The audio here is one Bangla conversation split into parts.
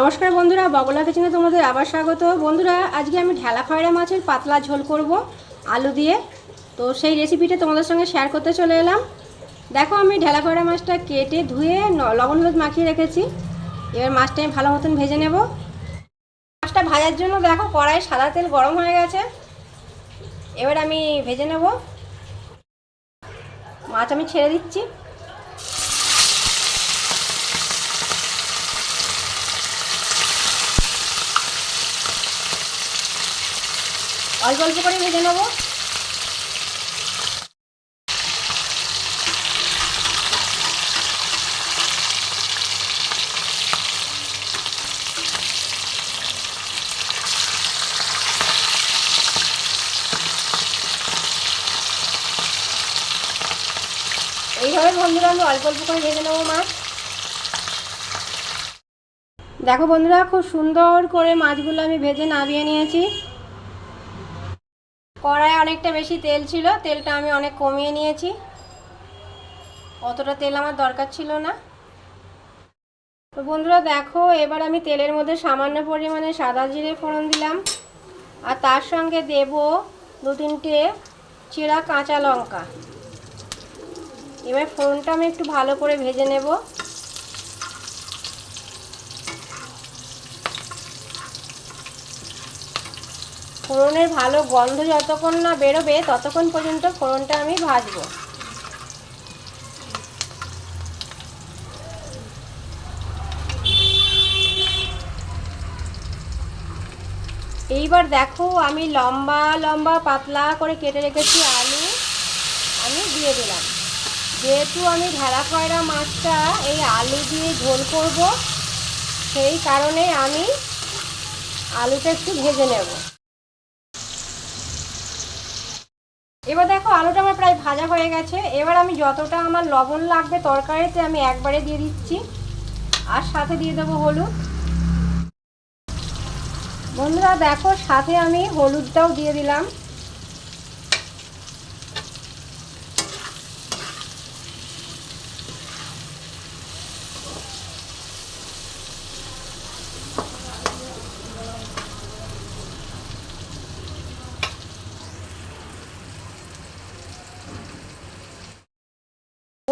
নমস্কার বন্ধুরা, বগলা কিচেনে তোমাদের আবার স্বাগত। বন্ধুরা, আজকে আমি ঢেলা খয়রা মাছের পাতলা ঝোল করব আলু দিয়ে। তো সেই রেসিপিটা তোমাদের সঙ্গে শেয়ার করতে চলে এলাম। দেখো, আমি ঢেলা খয়রা মাছটা কেটে ধুয়ে লবণ হলুদ মাখিয়ে রেখেছি। এবার মাছটা আমি ভালো মতন ভেজে নেব। মাছটা ভাজার জন্য দেখো কড়াই সাদা তেল গরম হয়ে গেছে। এবার আমি ভেজে নেব। মাছ আমি ছেড়ে দিচ্ছি। অল্প অল্প করে ভেজে নেব। এইভাবে বন্ধুরা আমি অল্প অল্প করে ভেজে নেব মাছ দেখো বন্ধুরা, খুব সুন্দর করে মাছগুলো আমি ভেজে নামিয়ে নিয়েছি। কড়ায় অনেকটা বেশি তেল ছিল, তেলটা আমি অনেক কমিয়ে নিয়েছি। অতটা তেল আমার দরকার ছিল না। তো বন্ধুরা, দেখো, এবার আমি তেলের মধ্যে সামান্য পরিমাণে সাদা জিরে ফোড়ন দিলাম। আর তার সঙ্গে দেব দু তিনটে চেরা কাঁচা লঙ্কা। এবার ফোড়নটা আমি একটু ভালো করে ভেজে নেব। ফোড়নের ভালো গন্ধ যতক্ষণ না বেরোবে ততক্ষণ পর্যন্ত ফোড়নটা আমি ভাজবো। এইবার দেখো আমি লম্বা লম্বা পাতলা করে কেটে রেখেছি আলু। আমি দিয়ে দিলাম। যেহেতু আমি ঢেলা কয়রা মাছটা এই আলু দিয়ে ঝোল করব, সেই কারণে আমি আলুটা একটু ভেজে নেব। এবার দেখো আলুটা আমার প্রায় ভাজা হয়ে গেছে। এবার আমি যতটা আমার লবণ লাগবে তরকারিতে আমি একবারে দিয়ে দিচ্ছি। আর সাথে দিয়ে দেবো হলুদ। বন্ধুরা, দেখো সাথে আমি হলুদটাও দিয়ে দিলাম।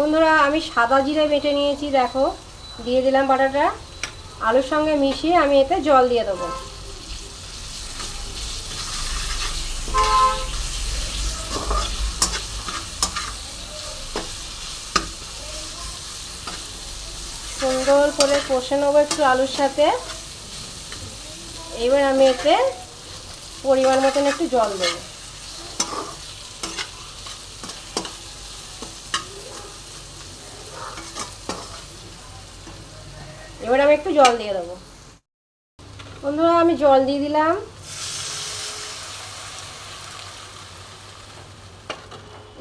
বন্ধুরা, আমি সাদা জিরে বেটে নিয়েছি, দেখো। দিয়ে দিলাম বাটাটা। আলুর সঙ্গে মিশিয়ে আমি এতে জল দিয়ে দেবো। সুন্দর করে কষে নেব একটু আলুর সাথে। এবার আমি এতে পরিমাণ মতন একটু জল দেবো। এবার আমি একটু জল দিয়ে দেবো। বন্ধুরা, আমি জল দিয়ে দিলাম।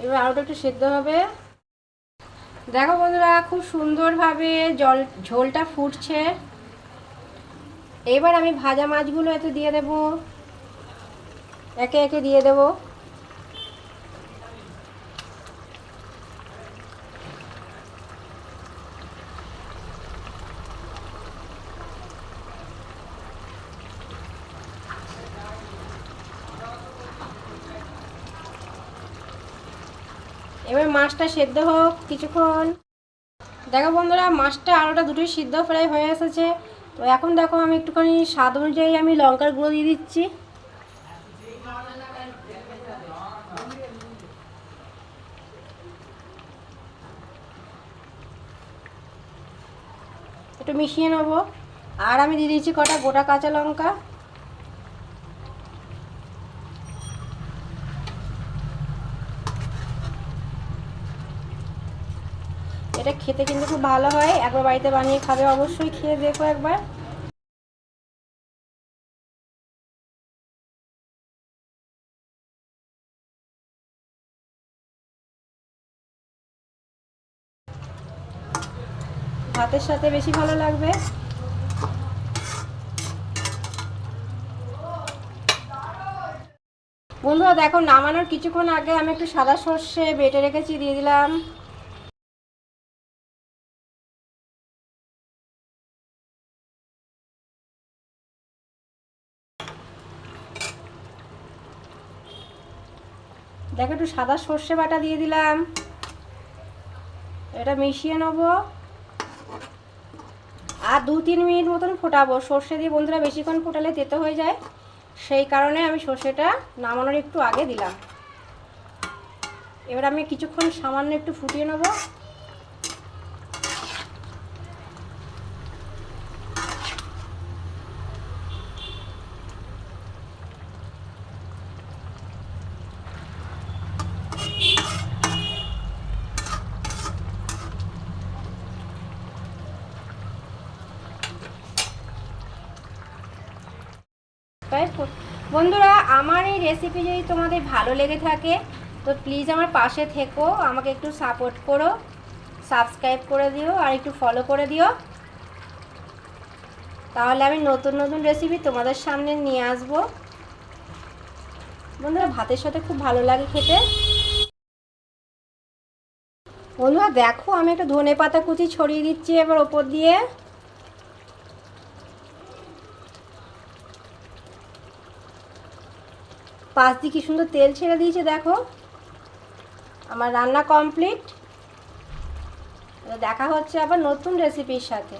এবার আলুটা একটু সেদ্ধ হবে। দেখো বন্ধুরা, খুব সুন্দরভাবে জল, ঝোলটা ফুটছে। এবার আমি ভাজা মাছগুলো এতে দিয়ে দেব। একে একে দিয়ে দেব। এবার মাছটা সেদ্ধ হোক কিছুক্ষণ। দেখো বন্ধুরা, মাছটা আলুটা দুটোই সিদ্ধ প্রায় হয়ে এসেছে। তো এখন দেখো আমি একটুখানি স্বাদ অনুযায়ী আমি লঙ্কার গুঁড়ো দিয়ে দিচ্ছি। একটু মিশিয়ে নেব। আর আমি দিয়ে দিচ্ছি কটা গোটা কাঁচা লঙ্কা। এটা খেতে কিন্তু খুব ভালো হয়, একবার বাড়িতে বানিয়ে খাবে, অবশ্যই খেয়ে দেখো একবার। ভাতের সাথে বেশি ভালো লাগবে। বন্ধুরা, দেখো, নামানোর কিছুক্ষণ আগে আমি একটু সাদা সর্ষে বেটে রেখেছি, দিয়ে দিলাম। দেখো একটু সাদা সর্ষে বাটা দিয়ে দিলাম। এটা মিশিয়ে নেব। আর দু তিন মিনিট মতন ফোটাবো। সর্ষে দিয়ে বন্ধুরা বেশিক্ষণ ফোটালে তেতো হয়ে যায়। সেই কারণে আমি সর্ষেটা নামানোর একটু আগে দিলাম। এবার আমি কিছুক্ষণ সামান্য একটু ফুটিয়ে নেব। তো। বন্ধুরা, আমার এই রেসিপি যদি তোমাদের ভালো লেগে থাকে, তো প্লিজ আমার পাশে থেকো, আমাকে একটু সাপোর্ট করো সাবস্ক্রাইব করে দিও, আর একটু ফলো করে দিও। তাহলে আমি নতুন নতুন রেসিপি তোমাদের সামনে নিয়ে আসব। বন্ধুরা, ভাতের সাথে খুব ভালো লাগে খেতে। বন্ধুরা, দেখো আমি একটা ধনে পাতা কুচি ছড়িয়ে দিচ্ছি এবার ওপর দিয়ে। পাঁচ দিয়ে কি সুন্দর তেল ছেড়ে দিয়েছে, দেখো। আমার রান্না কমপ্লিট দেখা হচ্ছে আবার নতুন রেসিপির সাথে।